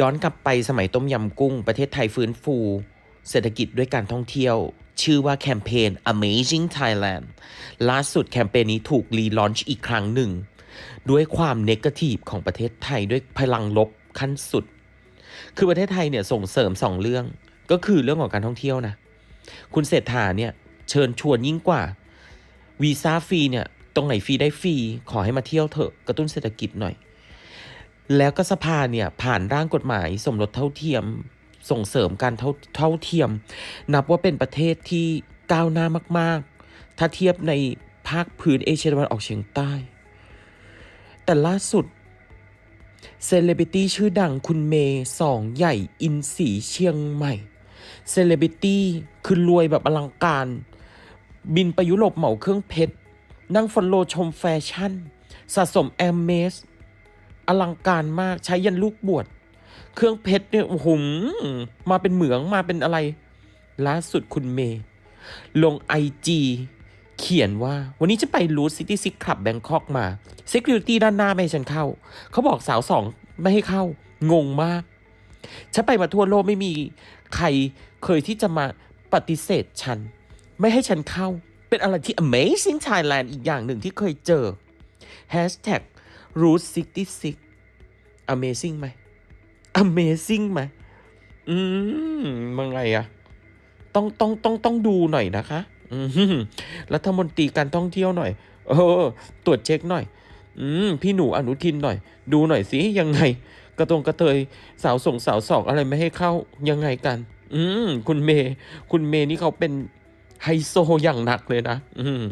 ย้อนกลับไปสมัยต้มยำกุ้ง ประเทศไทยฟื้นฟู เศรษฐกิจด้วยการท่องเที่ยว ชื่อว่าแคมเปญ Amazing Thailand ล่าสุดแคมเปญนี้ถูกรีลอนช์อีกครั้งหนึ่ง ด้วยความเนกาทีฟของประเทศไทยด้วยพลังลบขั้นสุด คือประเทศไทยเนี่ยส่งเสริมสองเรื่อง ก็คือเรื่องของการท่องเที่ยวนะ คุณเศรษฐาเนี่ยเชิญชวนยิ่งกว่าวีซ่าฟรีเนี่ยตรงไหนฟรีได้ฟรีขอให้มาเที่ยวเถอะกระตุ้นเศรษฐกิจหน่อย แล้วก็สภาเนี่ยผ่านร่างกฎหมายสมรสเท่าเทียมส่งเสริมการเท่าเท่าเทียม นับว่าเป็นประเทศที่ก้าวหน้ามาก ๆ ถ้าเทียบในภาคพื้นเอเชียตะวันออกเฉียงใต้ แต่ล่าสุดเซเลบริตี้ชื่อดังคุณเมย์สองใหญ่อินสีเชียงใหม่เซเลบริตี้คือรวยแบบอลังการ บินไปยุโรปเหมาเครื่องเพชร นั่งฟอลโลชมแฟชั่น สะสมแอมเมส อลังการมากใช้ยันลูกบวชเครื่องเพชรเนี่ยโอ้โหมาเป็นเหมืองมาเป็นอะไรล่าสุดคุณเมย์ลงไอจีเขียนว่าวันนี้จะไปรูทซิตี้ซิกคลับแบงคอกมา Security ด้านหน้าไม่ให้ฉันเข้า เขาบอกสาวสองไม่ให้เข้า งงมาก ฉันไปมาทั่วโลกไม่มีใครเคยที่จะมาปฏิเสธฉัน ไม่ให้ฉันเข้า เป็นอะไรที่ Amazing Thailand อีกอย่างหนึ่งที่เคยเจอ Hashtag Route 66 Amazing ไหม Amazing ไหมอืมมันไงอะต้องต้องต้องต้องดูหน่อยนะคะอืมรัฐมนตรีการท่องเที่ยวหน่อย เออ ตรวจเช็คหน่อย อืมพี่หนูอนุทินหน่อย ดูหน่อยสิยังไง กระตรงกระเทยสาวส่งสาวสองอะไรไม่ให้เข้ายังไงกัน อืมคุณเมย์คุณเมย์นี่เขาเป็นไฮโซอย่างหนักเลยนะ อืม